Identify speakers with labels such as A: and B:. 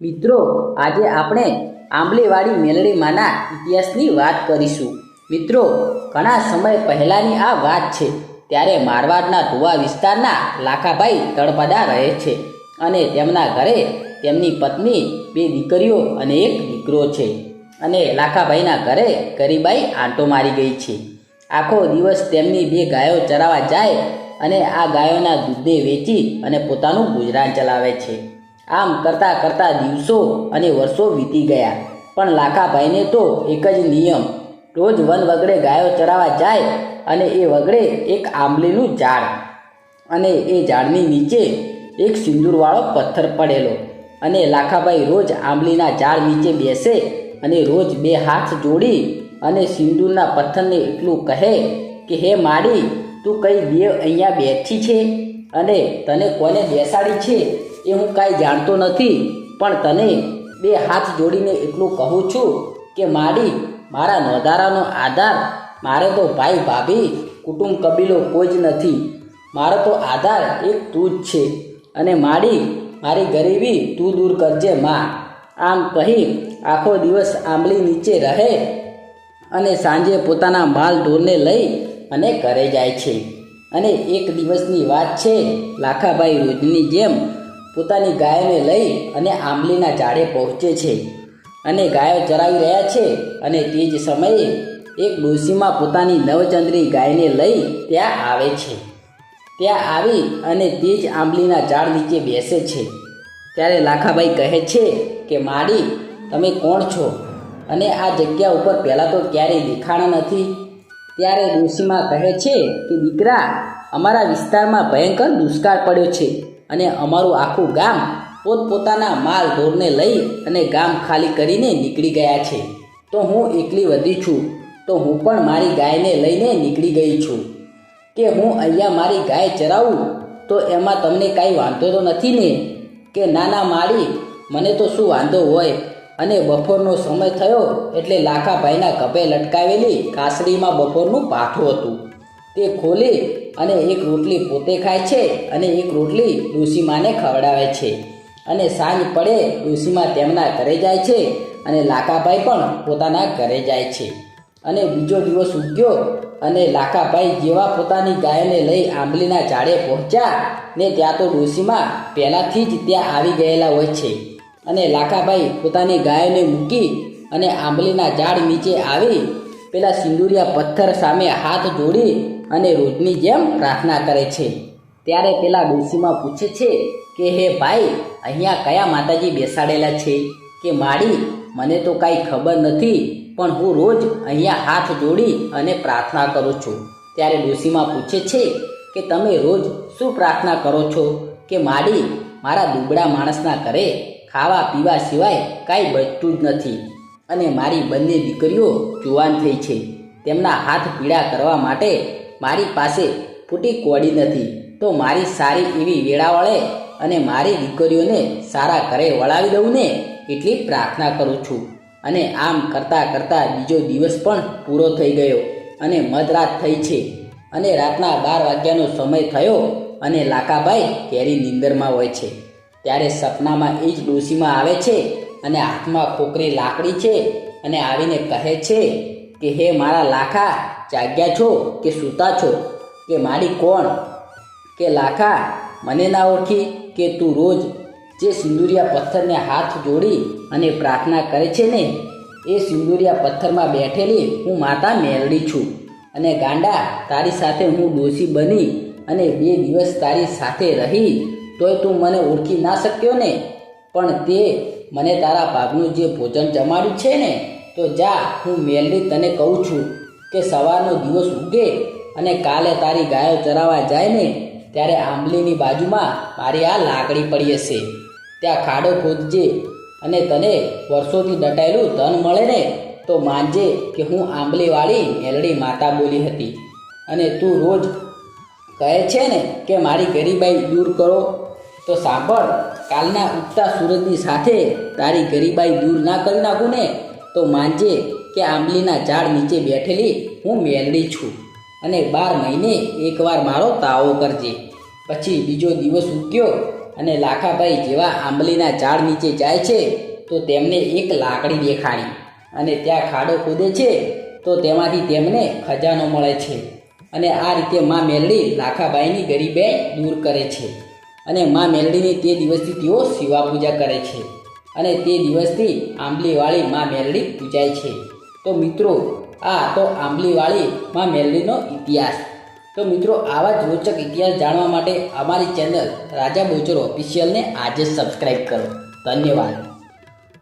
A: મિત્રો, આજે આપણે આંબલીવાળી મેલડીમાંના ઇતિહાસની વાત કરીશું. મિત્રો, ઘણા સમય પહેલાંની આ વાત છે, ત્યારે મારવાડના ધુવા વિસ્તારના લાખાભાઈ તળપદા રહે છે અને તેમના ઘરે તેમની પત્ની, બે દીકરીઓ અને એક દીકરો છે. અને લાખાભાઈના ઘરે ગરીબાઈ આંટો મારી ગઈ છે. આખો દિવસ તેમની બે ગાયો ચરાવવા જાય અને આ ગાયોના દૂધને વેચી અને પોતાનું ગુજરાન ચલાવે છે. આમ કરતાં કરતાં દિવસો અને વર્ષો વીતી ગયા. પણ લાખાભાઈને તો એક જ નિયમ, રોજ વન વગડે ગાયો ચરાવવા જાય અને એ વગડે એક આંબલીનું ઝાડ અને એ ઝાડની નીચે એક સિંદૂરવાળો પથ્થર પડેલો અને લાખાભાઈ રોજ આંબલીના ઝાડ નીચે બેસે અને રોજ બે હાથ જોડી અને સિંદૂરના પથ્થરને એટલું કહે કે, હે માડી, તું કઈ દેવ અહીંયા બેઠી છે અને તને કોને બેસાડી છે? એ હું કાંઈ જાણતો નથી, પણ તને બે હાથ જોડીને એટલું કહું છું કે મારી, મારા નોંધારાનો આધાર, મારે તો ભાઈ ભાભી, કુટુંબ કબીલો કોઈ જ નથી. મારો તો આધાર એક તું જ છે અને મારી મારી ગરીબી તું દૂર કરજે માં. આમ કહી આખો દિવસ આંબલી નીચે રહે અને સાંજે પોતાના માલ ઢોરને લઈ અને ઘરે જાય છે. અને એક દિવસની વાત છે, લાખાભાઈ રોજની જેમ પોતાની ગાયને લઈ અને આંબલીના ઝાડે પહોંચે છે. અને ગાયો ચરાવી રહ્યા છે અને તે જ સમયે એક ડોશીમાં પોતાની નવચંદ્રી ગાયને લઈ ત્યાં આવે છે. ત્યાં આવી અને તે જ આંબલીના ઝાડ નીચે બેસે છે. ત્યારે લાખાભાઈ કહે છે કે, માડી, તમે કોણ છો? અને આ જગ્યા ઉપર પહેલાં તો ક્યારેય દેખાણા નથી. ત્યારે ડોશીમાં કહે છે કે, દીકરા, અમારા વિસ્તારમાં ભયંકર દુષ્કાળ પડ્યો છે. અને અમારું આખું ગામ પોતપોતાના માલ ઢોરને લઈ અને ગામ ખાલી કરીને નીકળી ગયા છે. તો હું એકલી વધી છું. તો હું પણ મારી ગાયને લઈને નીકળી ગઈ છું. કે હું અહીંયા મારી ગાય ચરાવું, તો એમાં તમને કાંઈ વાંધો તો નથી ને? કે નાના માળી મને તો શું વાંધો હોય? અને બપોરનો સમય થયો એટલે લાખાભાઈના ગભે લટકાવેલી કાસડીમાં બપોરનું પાઠું હતું. તે ખોલી અને એક રોટલી પોતે ખાય છે અને એક રોટલી ડોસીમાને ખવડાવે છે. અને સાંજ પડે ડોશીમા તેમના ઘરે જાય છે અને લાખાભાઈ પણ પોતાના ઘરે જાય છે. અને બીજો દિવસ ઉગ્યો અને લાખાભાઈ જેવા પોતાની ગાયને લઈ આંબલીના ઝાડે પહોંચ્યા ને ત્યાં તો ડોશીમાં પહેલાંથી જ ત્યાં આવી ગયેલા હોય છે. અને લાખાભાઈ પોતાની ગાયને મૂકી અને આંબલીના ઝાડ નીચે આવી, પેલા સિંદુરિયા પથ્થર સામે હાથ જોડી અને રોજની જેમ પ્રાર્થના કરે છે. ત્યારે પેલા ડોશીમાં પૂછે છે કે, હે ભાઈ, અહીંયા કયા માતાજી બેસાડેલા છે? કે માડી, મને તો કાંઈ ખબર નથી, પણ હું રોજ અહીંયા હાથ જોડી અને પ્રાર્થના કરું છું. ત્યારે ડોશીમાં પૂછે છે કે, તમે રોજ શું પ્રાર્થના કરો છો? કે માડી, મારા દુબળા માણસના ઘરે ખાવા પીવા સિવાય કાંઈ બચતું જ નથી. અને મારી બંને દીકરીઓ જુવાન થઈ છે. તેમના હાથ પીડા કરવા માટે મારી પાસે ફૂટી કોડી નથી. તો મારી સારી એવી વેળા વળે અને મારી દીકરીઓને સારા ઘરે વળાવી દઉં ને એટલી પ્રાર્થના કરું છું. અને આમ કરતાં કરતાં બીજો દિવસ પણ પૂરો થઈ ગયો અને મધરાત થઈ છે. અને રાતના બાર વાગ્યાનો સમય થયો અને લાકાભાઈ ઘેરી નીંદરમાં હોય છે. ત્યારે સપનામાં એ જ ડોશીમાં આવે છે અને હાથમાં ખોકરી લાકડી છે અને આવીને કહે છે કે હે મારા લાખા, જાગ્યા છો કે સૂતા છો? કે મારી કોણ? કે લાખા, મને ના ઓળખી કે તું રોજ જે સિંદુરિયા પથ્થરને હાથ જોડી અને પ્રાર્થના કરે છે ને, એ સિંદુરિયા પથ્થરમાં બેઠેલી હું માતા મેલડી છું. અને ગાંડા, તારી સાથે હું દોષી બની અને બે દિવસ તારી સાથે રહી, તોય તું મને ઓળખી ના શક્યો ને? પણ તે મને તારા ભાગનું જે ભોજન જમાડ્યું છે ને તો જા, હું મેલની તને કહું છું કે સવારનો દિવસ ઉગે અને કાલે તારી ગાયો ચરાવવા જાય ને, ત્યારે આંબલીની બાજુમાં મારી આ લાકડી પડી હશે. ત્યાં ખાડો ખોદજે અને તને વર્ષોથી દટાયેલું ધન મળે ને, તો માનજે કે હું આંબલીવાળી મેલડી માતા બોલી હતી. અને તું રોજ કહે છે ને કે મારી ગરીબાઈ દૂર કરો, તો સાંભળ, કાલના ઉગતા સૂરજની સાથે તારી ગરીબાઈ દૂર ના કરી નાખું ને. તો માનજે કે આંબલીના ઝાડ નીચે બેઠેલી હું મેલડી છું અને બાર મહિને એકવાર મારો તાવો કરજે. પછી બીજો દિવસ ઉગ્યો અને લાખાભાઈ જેવા આંબલીના ઝાડ નીચે જાય છે તો તેમને એક લાકડી દેખાણી અને ત્યાં ખાડો ખોદે છે તો તેમાંથી તેમને ખજાનો મળે છે. અને આ રીતે મા મેલડી લાખાભાઈની ગરીબાઈ દૂર કરે છે અને મા મેલડીની તે દિવસથી તેઓ શિવા પૂજા કરે છે. અને તે દિવસથી આંબલીવાળી માં મેરડી પૂજાય છે. તો મિત્રો, આ તો આંબલીવાળી માં મેરડીનો ઇતિહાસ. તો મિત્રો, આવા જ રોચક ઇતિહાસ જાણવા માટે અમારી ચેનલ રાજા બોચરો ઓફિશિયલને આજે સબસ્ક્રાઈબ કરો. ધન્યવાદ.